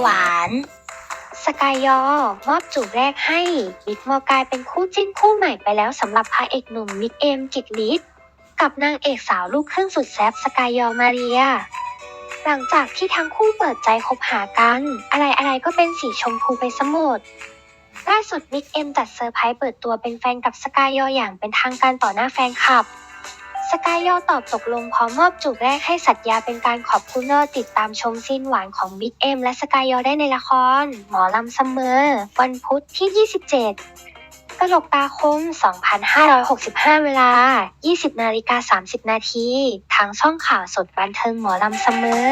หวาน สกายยอ มอบจูบแรกให้มิกมอกลายเป็นคู่จิ้นคู่ใหม่ไปแล้วสำหรับพระเอกหนุ่มมิกเอมจิตลิศกับนางเอกสาวลูกครึ่งสุดแซ่บสกายยอมาเรีย หลังจากที่ทั้งคู่เปิดใจคบหากัน อะไรอะไรๆก็เป็นสีชมพูไปสมดล่าสุดมิกเอ็มจัดเซอร์ไพรส์เปิดตัวเป็นแฟนกับสกายยออย่างเป็นทางการต่อหน้าแฟนคลับ สกายยอตอบตกลงพร้อมมอบจูบแรกให้สัตยาเป็นการขอบคุณเนอร์ติดตามชมซีนหวานของบิ๊กเอ็มและสกายยอได้ในละคร หมอลำเสมอ วันพุธที่ 27 กระโหลกตาคม 2565 เวลา 20นาฬิกา30 นาที ทางช่องข่าวสดบันเทิงหมอลำเสมอ